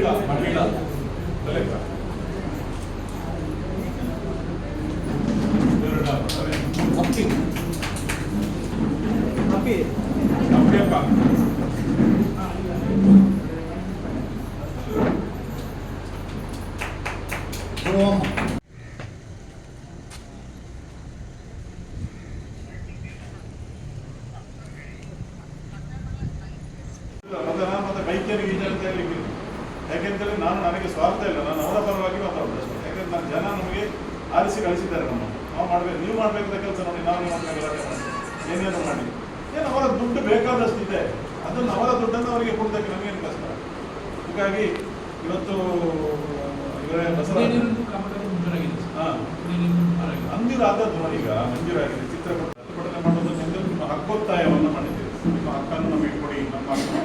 ಮಹಿಳ ಮಹಿಳ ಲೆಕ್ಕ ಎರಡು ಅದೇ. ಅಪ್ಪಿ ಅಪ್ಪಿ ಅಪ್ಪೆಯಪ್ಪ. ಓಂ ಮತ್ತೆ ನಾನು ಮತ್ತೆ ಬೈಕೇರಿಗೆ ಇದೆ ಅಂತ ಹೇಳಲಿಕ್ಕೆ ಯಾಕೆಂತೇಳಿ ನಾನು ನನಗೆ ಸ್ವಾರ್ಥ ಇಲ್ಲ. ನಾನು ಅವರ ಪರವಾಗಿ ಮಾತಾಡೋದು ಅಷ್ಟೇ. ಯಾಕಂದ್ರೆ ನಾನು ಜನ ನಮಗೆ ಆರಿಸಿ ಕಳಿಸಿದ್ದಾರೆ ನಮ್ಮ ನಾವು ಮಾಡಬೇಕು ನೀವು ಮಾಡಬೇಕಾದ ಕೆಲಸ ನೋಡಿ ನಾವು ನಿಮ್ಮ ಗಲಾಟೆ ಮಾಡಿ ಏನೇನು ಮಾಡಿ. ಏನು ಅವರ ದುಡ್ಡು ಬೇಕಾದಷ್ಟು ಇದೆ ಅದನ್ನು ಅವರ ದುಡ್ಡನ್ನು ಅವರಿಗೆ ಕೊಡೋದಕ್ಕೆ ನಮಗೇನು ಕಷ್ಟ? ಹೀಗಾಗಿ ಇವತ್ತು ಇವರೇ ಬಸವರಾಜ. ಹಾ. ಮಂದಿರ ಆದದ್ದು ನೋಡಿ ಈಗ ಮಂದಿರಾಗಿದೆ ಚಿತ್ರ ಪ್ರತಿಭಟನೆ ಮಾಡೋದು ನಿಮ್ಮ ಹಕ್ಕೊತ್ತಾಯವನ್ನು ಮಾಡಿದ್ದೇವೆ ನಿಮ್ಮ ಹಕ್ಕನ್ನು ನಮಗೆ ಕೊಡಿ ನಮ್ಮ ಹಕ್ಕು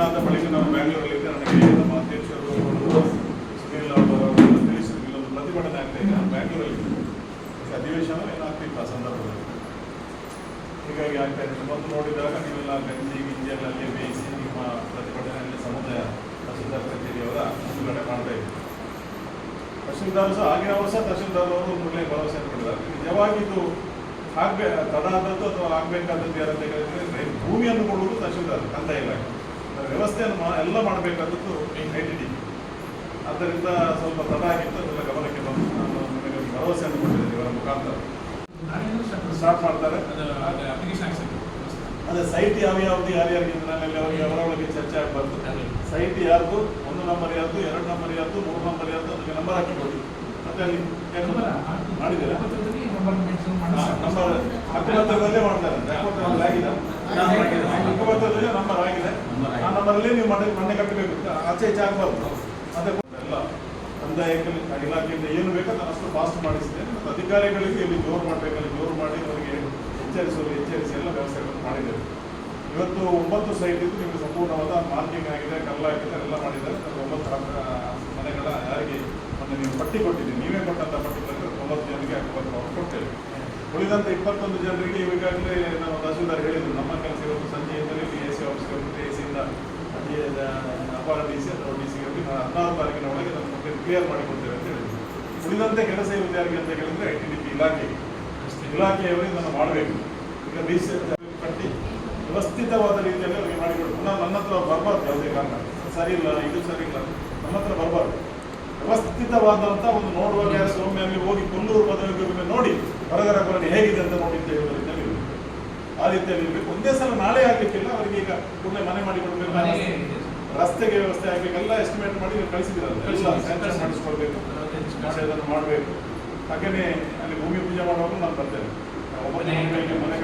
ನಮಗೆ ಕೊಡಿ ಮತ್ತೊಂದು ಎರಡು ದಿನ ಆದ ಬಳಿಕ ನಾನು ಬ್ಯಾಂಗ್ಳೂರಲ್ಲಿದ್ದೆ ನನಗೆ ನಮ್ಮ ಅಧ್ಯಕ್ಷರು ಸುನೀಲ್ ಅವರು ತಿಳಿಸಿದ್ರು. ಇಲ್ಲೊಂದು ಪ್ರತಿಭಟನೆ ಆಗ್ತಾ ಇದೆ. ನಾನು ಬ್ಯಾಂಗ್ಳೂರಲ್ಲಿ ಅಧಿವೇಶನ ಏನಾಗ್ತಿತ್ತು ಆ ಸಂದರ್ಭದಲ್ಲಿ? ಹೀಗಾಗಿ ಆಗ್ತಾ ಇದೆ. ಮೊದಲು ನೋಡಿದಾಗ ನೀವೆಲ್ಲ ಗಂಜಿ ಗಿಂಜಿ ಎಲ್ಲ ಬೇಯಿಸಿ ನಿಮ್ಮ ಪ್ರತಿಭಟನೆಯಲ್ಲಿ ಸಮುದಾಯ ತಹಸೀಲ್ದಾರ್ ಕಚೇರಿಯವರ ಮುಂದುಗಡೆ ಮಾಡ್ತಾ ಇದ್ದೀವಿ ತಹಸೀಲ್ದಾರ್ ಸಹ ಆಗಿನ ವರ್ಷ ತಹಶೀಲ್ದಾರ್ ಅವರು ಮೊದಲೇ ಭರವಸೆ ಕೊಟ್ಟಿದ್ದಾರೆ ನಿಜವಾಗಿದ್ದು ಇದು ಆಗ್ಬೇ ತಡ ಆದದ್ದು ಅಥವಾ ಆಗ್ಬೇಕಾದದ್ದು ಯಾರಂತ ಹೇಳಿದ್ರೆ ಭೂಮಿಯನ್ನು ಕೊಡುವುದು ತಹಸೀಲ್ದಾರ್, ಕಂದಾಯ ಇಲಾಖೆ. ಅದರ ವ್ಯವಸ್ಥೆಯನ್ನು ಎಲ್ಲ ಮಾಡಬೇಕಾದದ್ದು ಟಿ ಡಿ ಆದ್ದರಿಂದ ಸ್ವಲ್ಪ ತಡ ಆಗಿತ್ತು ಅದೆಲ್ಲ ಗಮನಕ್ಕೆ ಬಂದು ನಾನು ನಿಮಗೆ ಒಂದು ಭರವಸೆಯನ್ನು ಕೊಟ್ಟಿದ್ದೇನೆ ಇವರ ಮುಖಾಂತರ. ಸ್ಟಾರ್ಟ್ ಮಾಡ್ತಾರೆ. ಅದೇ ಸೈಟ್ ಯಾವ ಯಾವ್ದು ಯಾರ್ಯಾರಿಗೆ ಇದರಲ್ಲಿ ಅವರಿಗೆ ಅವರೊಳಗೆ ಚರ್ಚೆ ಆಗಬಾರ್ದು ಸೈಟ್ ಯಾರ್ದು ಒಂದು ನಂಬರ್ ಯಾರ್ದು ಎರಡು ನಂಬರ್ ಯಾರ್ದು ಮೂರು ನಂಬರ್ ಯಾರ್ದು ಅದಕ್ಕೆ ನಂಬರ್ ಹಾಕಿ ಕೊಡಿ ಮತ್ತೆ ಅಲ್ಲಿ ಮಾಡಿದ್ದೀರಾ? ನಂಬರ್ ಮಾಡ್ತಾರೆ. ಮಾಡ್ತಾರಂತೆ ಹಕ್ಕುಪತ್ರದಲ್ಲಿ ಆಗಿದೆ ಹಕ್ಕುಪತ್ರದಲ್ಲಿ ನಂಬರ್ ಆಗಿದೆ ಆ ನಂಬರಲ್ಲಿ ನೀವು ಮನೆ ಮನೆ ಕಟ್ಟಬೇಕು. ಆಚೆ ಈಚೆ ಆಗಬಾರ್ದು. ಅದೇ ಎಲ್ಲ ಕಂದಾಯ ಇಲಾಖೆಯಿಂದ ಏನು ಬೇಕೋ ನಾನು ಅಷ್ಟು ಫಾಸ್ಟ್ ಮಾಡಿಸಿದೆ. ಮತ್ತು ಅಧಿಕಾರಿಗಳಿಗೆ ಇಲ್ಲಿ ಜೋರು ಮಾಡಬೇಕಲ್ಲಿ ಜೋರು ಮಾಡಿ ಅವರಿಗೆ ಎಚ್ಚರಿಸುವುದು ಎಚ್ಚರಿಸಿ ಎಲ್ಲ ವ್ಯವಸ್ಥೆಗಳನ್ನು ಮಾಡಿದ್ದೇವೆ ಇವತ್ತು ಒಂಬತ್ತು ಸೈಟ್ ಇದ್ದು ನಿಮಗೆ ಸಂಪೂರ್ಣವಾದ ಮಾರ್ಕಿಂಗ್ ಆಗಿದೆ ಕಲ್ಲಾಗಿದೆ ಎಲ್ಲ ಮಾಡಿದ್ದಾರೆ. ಒಂಬತ್ತು ಮನೆಗಳ ಯಾರಿಗೆ ಮೊನ್ನೆ ನೀವು ಪಟ್ಟಿ ಕೊಟ್ಟಿದ್ದೀವಿ ನೀವೇ ಕೊಟ್ಟಂತ ಪಟ್ಟಿ ಪ್ರಕಾರ ಒಂಬತ್ತು ಜನರಿಗೆ ಹಕ್ಕುಪತ್ರವನ್ನು ಕೊಡ್ತೇವೆ ಉಳಿದಂಥ ಇಪ್ಪತ್ತೊಂದು ಜನರಿಗೆ ಈಗಾಗಲೇ ನಾವು ತಹಸೀಲ್ದಾರ್ ಹೇಳಿದ್ರು. ನಮ್ಮ ಕೆಲಸ ಇವತ್ತು ಸಂಜೆಯಿಂದಲೇ ಎ ಸಿ ಆಫೀಸ್ಗೆ ಅಪಾರ ಡಿ ಸಿ ಅಥವಾ ಡಿ ಸಿ ಹೋಗಿ ನಾನು ಹದಿನಾರು ತಾರೀಕಿನ ಒಳಗೆ ನಮ್ಮ ಕ್ಲಿಯರ್ ಮಾಡಿಕೊಡ್ತೇವೆ ಅಂತ ಹೇಳಿದ್ರು. ಉಳಿದಂತೆ ಕೆಲಸ ಯಾರಿಗೆ ಅಂತ ಹೇಳಿದ್ರೆ ಐ ಟಿ ಡಿ ಪಿ ಇಲಾಖೆಗೆ ಇಲಾಖೆಯವರು ಇದನ್ನು ಮಾಡಬೇಕು. ಈಗ ಡಿ ಸಿ ಕಟ್ಟಿ ವ್ಯವಸ್ಥಿತವಾದ ರೀತಿಯಲ್ಲಿ ಅವರಿಗೆ ಮಾಡಿಕೊಡು ಪುನಃ ನನ್ನ ಹತ್ರ ಬರಬಾರ್ದು ಯಾವುದೇ ಕಾರಣ. ಸರಿ ಇಲ್ಲ ಇದು ಸರಿ ಇಲ್ಲ ನಮ್ಮ ಹತ್ರ ಬರಬಾರ್ದು. ವ್ಯವಸ್ಥಿತವಾದಂಥ ಒಂದು ನೋಡುವಾಗ ಒಮ್ಮೆ ಅಲ್ಲಿ ಹೋಗಿ ಕೊಲ್ಲೂರು ಪದವಿಗೆ ನೋಡಿ ಹೊರಗರ ಕೊರಡಿ ಹೇಗಿದೆ ಅಂತ ನೋಡಿ ಅಂತ ಹೇಳುವ ರೀತಿಯಲ್ಲಿ ಆ ರೀತಿಯಲ್ಲಿ ಇರಬೇಕು. ಒಂದೇ ಸಲ ನಾಳೆ ಆಗಲಿಕ್ಕಿಲ್ಲ ಅವರಿಗೆ ಈಗ ಒಮ್ಮೆ ಮನೆ ಮಾಡಿ ಕೊಡಬೇಕು ರಸ್ತೆಗೆ ವ್ಯವಸ್ಥೆ ಆಗಬೇಕೆಲ್ಲ ಎಸ್ಟಿಮೇಟ್ ಮಾಡಿ ನೀವು ಕಳಿಸಿದ್ರೆ ಸ್ಯಾಂಕ್ಷನ್ ಮಾಡಿಸ್ಕೊಳ್ಬೇಕು ಅದನ್ನು ಮಾಡಬೇಕು. ಹಾಗೆಯೇ ಅಲ್ಲಿ ಭೂಮಿ ಪೂಜೆ ಮಾಡುವಾಗ ನಾನು ಬರ್ತೇನೆ. ಒಬ್ಬನೇ ಮನೆ